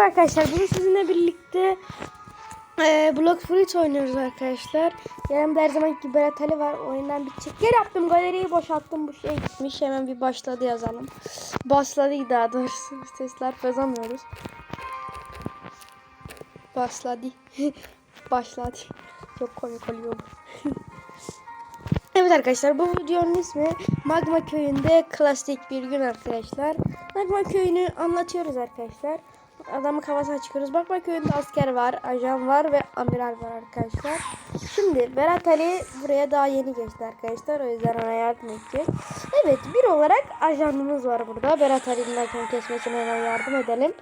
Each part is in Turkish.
Merhaba arkadaşlar. Bugün sizinle birlikte e, Block Fruit oynuyoruz arkadaşlar. Yanımda her zaman gibi Berat Ali var. Oyundan bitecek. Geri yaptım. Galeriyi boşalttım. Bu şey gitmiş. Hemen bir başladı yazalım. Başladı daha doğrusu. Sesler yazamıyoruz. Başladı. Başladı. Çok komik oluyor bu. Evet arkadaşlar bu videonun ismi Magma Köyü'nde klasik bir gün arkadaşlar. Magma Köyü'nü anlatıyoruz arkadaşlar. Adamı kafasına çıkıyoruz. Magma Köyü'nde asker var, ajan var ve amiral var arkadaşlar. Şimdi Berat Ali buraya daha yeni geçti arkadaşlar. O yüzden ona yardım edecek. Evet bir olarak ajanımız var burada. Berat Ali'nin akını kesmesine hemen yardım edelim.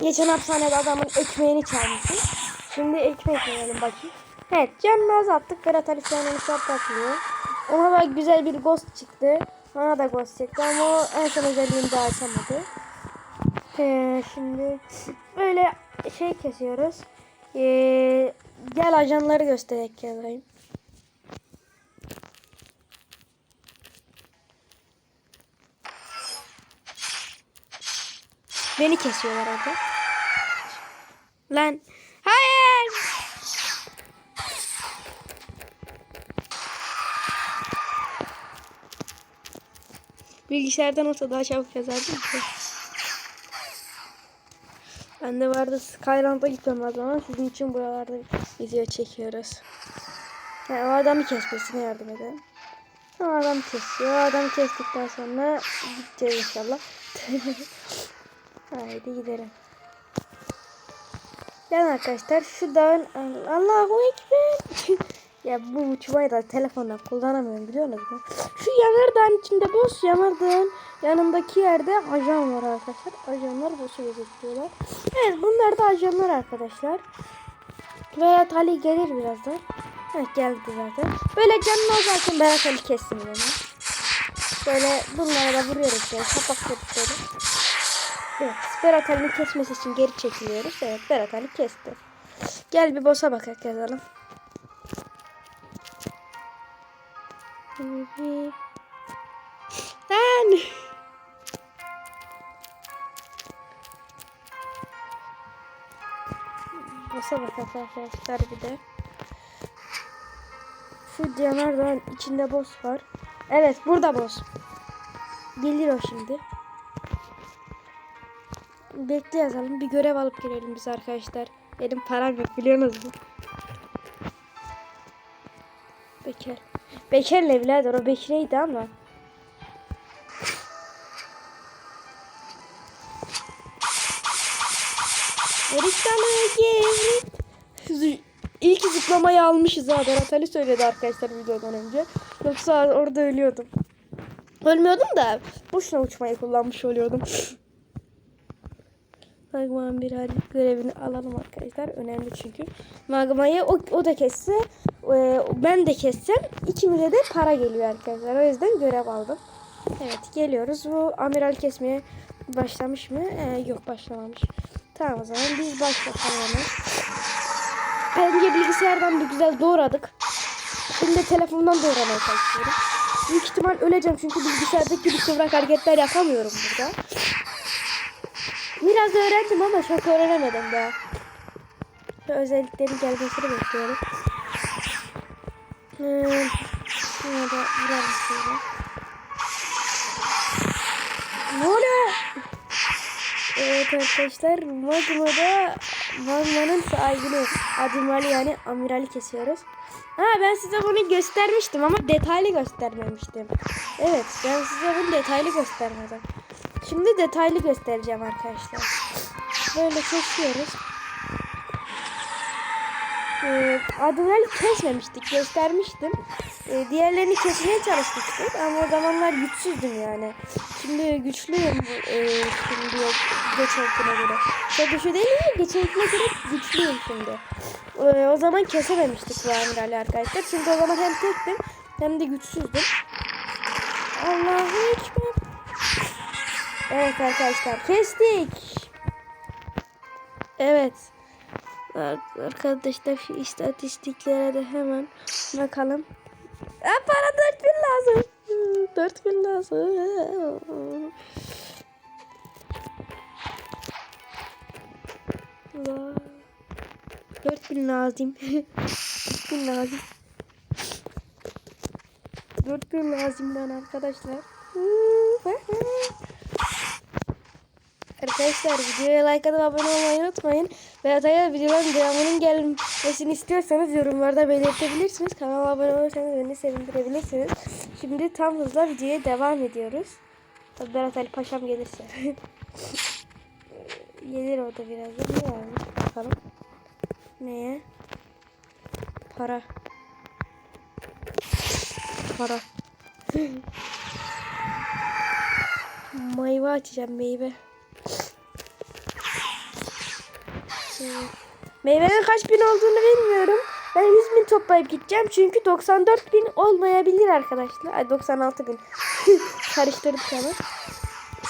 Geçen hapishanede adamın ekmeğini çalmışız. Şimdi ekmek yiyelim bakayım. Evet canını azalttık. Berat Ali şu an onu saplakıyor. Ona da güzel bir ghost çıktı. Ona da ghost çıktı ama en son özelliğini daha açamadı. Ee, şimdi böyle şey kesiyoruz. Ee, gel ajanları göstererek yazayım. Beni kesiyorlar orada. Lan. Hayır. Bilgisayardan olsa daha çabuk yazardım. Ben de vardı Skyland'a gitmem o zaman. Sizin için buralarda video çekiyoruz. Yani o adamı kesmesine yardım edelim. O adam kesiyor. O adamı kestikten sonra gideceğiz inşallah. Haydi gidelim. Gelin arkadaşlar şu dağın Allahu Ekber. ya bu uçmayı da telefonla kullanamıyorum biliyor musunuz? Şu yanardağın içinde boss yanardağın yanındaki yerde ajan var arkadaşlar. Ajanlar boss'u gözetiyorlar. Evet bunlar da ajanlar arkadaşlar. Berat Ali gelir birazdan. Evet geldi zaten. Böyle canını azaltın Berat Ali kessin beni. Böyle bunlara da vuruyoruz böyle kapatıyoruz böyle. Evet Berat Ali'nin kesmesi için geri çekiliyoruz. Evet Berat Ali kesti. Gel bir boss'a bakalım yazalım. Lan. Boss'a bak arkadaşlar bir de. Şu yanardağın içinde boss var. Evet burada boss. Gelir o şimdi. Bekle yazalım. Bir görev alıp gelelim biz arkadaşlar. Benim param yok biliyorsunuz mu? Bekir. Bekir ne birader o Bekir'eydi ama. Erişkanı gevrik. İlk zıplamayı almışız ha. Berat söyledi arkadaşlar videodan önce. Yoksa orada ölüyordum. Ölmüyordum da boşuna uçmayı kullanmış oluyordum. Magma'nın bir aylık görevini alalım arkadaşlar. Önemli çünkü. Magma'yı o, o da kesse e, ben de kessem ikimize de para geliyor arkadaşlar. O yüzden görev aldım. Evet geliyoruz. Bu amiral kesmeye başlamış mı? Ee, yok başlamamış. Tamam o zaman biz başlatalım hemen. Önce bilgisayardan bir güzel doğradık. Şimdi telefondan doğramaya çalışıyorum. Büyük ihtimal öleceğim çünkü bilgisayardaki bir kıvrak hareketler yapamıyorum burada. Biraz öğrendim ama çok öğrenemedim daha. Şu özelliklerin gelmesini bekliyorum. Hmm. Şuna da şöyle. Oluyor? Evet arkadaşlar Magma'da Magma'nın sahibini Admirali yani amirali kesiyoruz. Ha ben size bunu göstermiştim ama detaylı göstermemiştim. Evet ben size bunu detaylı göstermedim. Şimdi detaylı göstereceğim arkadaşlar. Böyle kesiyoruz. Ee, Admirali kesmemiştik göstermiştim. Ee, diğerlerini kesmeye çalışmıştık ama o zamanlar güçsüzdüm yani. Şimdi güçlüyüm e, şimdi yok geçenkine göre. Çok güçlü değil mi? Geçenkine göre güçlüyüm şimdi. Ee, o zaman kesememiştik bu amirali arkadaşlar. Çünkü o zaman hem tektim hem de güçsüzdüm. Allahu Ekber. Evet arkadaşlar kestik. Evet. Arkadaşlar istatistiklere de hemen bakalım. Ha, para 4000 lazım. 4000 lazım. Allah. 4000 lazım. 4000 lazım. 4000 lazım lan arkadaşlar. Arkadaşlar videoya like atıp abone olmayı unutmayın. Ve Atay'a videoların devamının gelmesini istiyorsanız yorumlarda belirtebilirsiniz. Kanala abone olursanız beni sevindirebilirsiniz. Şimdi tam hızla videoya devam ediyoruz. Tabii Berat Ali Paşam gelirse. Gelir o da birazdan. Ne? Bakalım. Neye? Para. Para. meyve açacağım meyve. Meyvenin kaç bin olduğunu bilmiyorum. Ben 100 bin toplayıp gideceğim. Çünkü 94 bin olmayabilir arkadaşlar. Ay 96 bin. Karıştırdım hemen.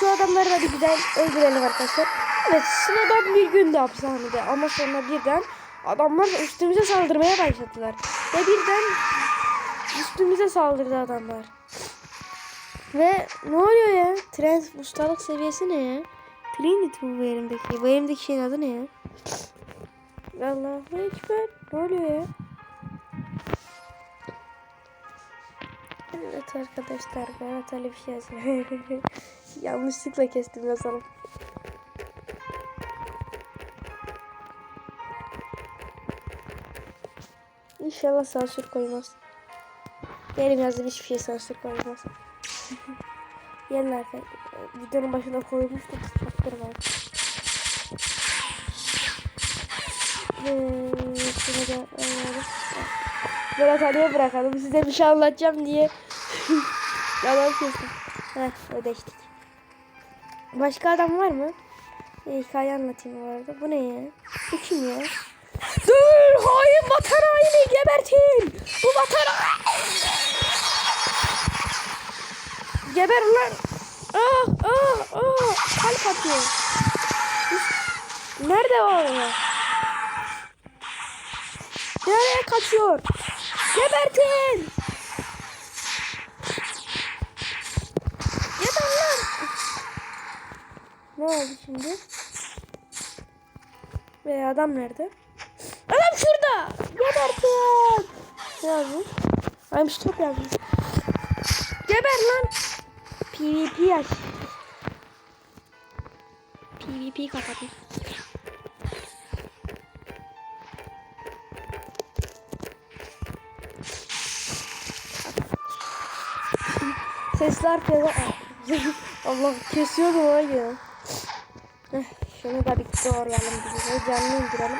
Şu adamları da bir güzel öldürelim arkadaşlar. Evet sıradan bir günde hapishanede ama sonra birden adamlar üstümüze saldırmaya başladılar. Ve birden üstümüze saldırdı adamlar. Ve ne oluyor ya? Tren ustalık seviyesi ne ya? Trinity bu elimdeki. Bu elimdeki şeyin adı ne ya? Allahu Ekber. Ne oluyor ya? Evet arkadaşlar Berat Ali bir şey. Yanlışlıkla kestim yazalım. İnşallah sansür koymaz. Benim yazdığım hiçbir şey sansür koymaz. Arkadaşlar. Videonun başına koymuştuk. Çaktırmayın. Şunu da alalım. Berat Ali'ye bırakalım. Size bir şey anlatacağım diye. Yalan kestim. Heh ödeştik. Başka adam var mı? E, hikaye anlatayım bu arada. Bu ne ya? Bu kim ya? Dur! Hain vatan haini gebertin! Bu vatan Geber ulan! Ah ah ah! Kalp atıyor. Nerede o araba? Nereye kaçıyor? Gebertin! Geber lan! Ne oldu şimdi? Ve adam nerede? Adam şurada! Gebertin! Ne yazmış? I'm stop yazmış. Geber lan! PvP aç. PvP kapatın. Sesler falan. Allah kesiyordu var ya. Heh, Şunu da bir doğrayalım bize. Canlı indirelim.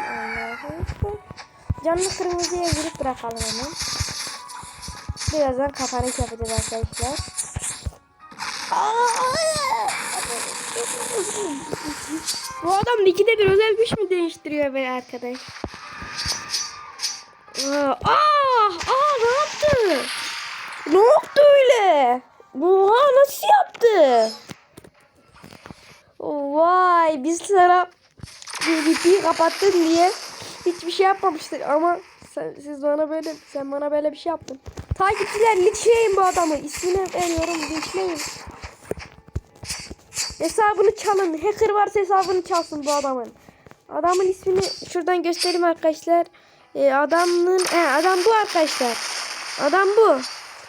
Canlı kırmızıya girip bırakalım hemen. Birazdan kapanış yapacağız arkadaşlar. Bu adam ikide bir özel güç mü değiştiriyor be arkadaş? Aa Vay biz sana PvP'yi kapattın diye hiçbir şey yapmamıştık ama sen, siz bana böyle sen bana böyle bir şey yaptın. Takipçiler linçleyin bu adamı. İsmini veriyorum linçleyin. Hesabını çalın. Hacker varsa hesabını çalsın bu adamın. Adamın ismini şuradan göstereyim arkadaşlar. Ee, adamın he, adam bu arkadaşlar. Adam bu.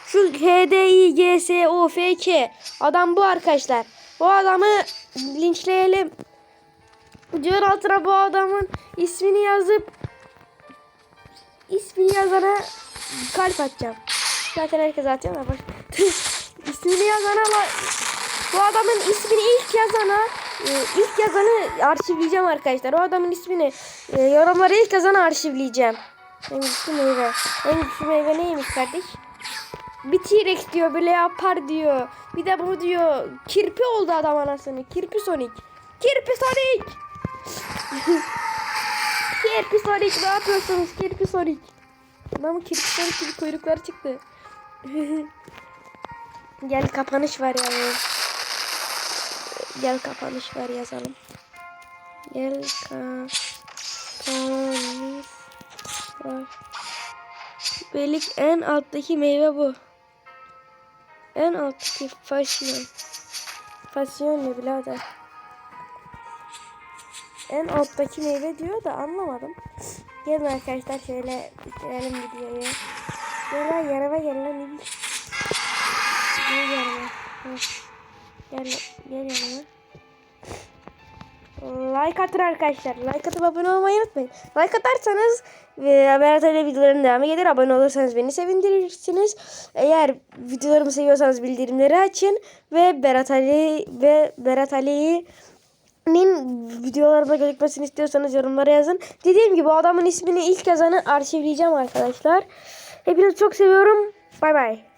Şu H D I G S O F K. Adam bu arkadaşlar. Bu adamı linçleyelim. Videonun altına bu adamın ismini yazıp ismini yazana kalp atacağım. Zaten herkes atıyor ama bak. ismini yazana bu adamın ismini ilk yazana e, ilk yazanı arşivleyeceğim arkadaşlar. O adamın ismini e, yorumlara ilk yazanı arşivleyeceğim. En güçlü meyve. En güçlü meyve neymiş kardeş? Bir T-Rex diyor böyle yapar diyor. Bir de bu diyor kirpi oldu adam anasını. Kirpi Sonic. Kirpi Sonic. kirpi Sonic ne yapıyorsunuz Kirpi Sonic? Adamın kirpi Sonic gibi kuyrukları çıktı. Gel kapanış var yani. Gel kapanış var yazalım. Gel kapanış var. Belik en alttaki meyve bu. En alttaki fasyon. Fasyon ne birader? En alttaki meyve diyor da anlamadım. Gelin arkadaşlar şöyle bitirelim videoyu. Gel yanıma gel lan İbi. Gel yanıma. Gel, gel yanıma. Like atın arkadaşlar. Like atıp abone olmayı unutmayın. Like atarsanız ve Berat Ali videoların devamı gelir. Abone olursanız beni sevindirirsiniz. Eğer videolarımı seviyorsanız bildirimleri açın ve Berat Ali ve Berat Ali'yi videolarımda gözükmesini istiyorsanız yorumlara yazın. Dediğim gibi adamın ismini ilk yazanı arşivleyeceğim arkadaşlar. Hepinizi çok seviyorum. Bay bay.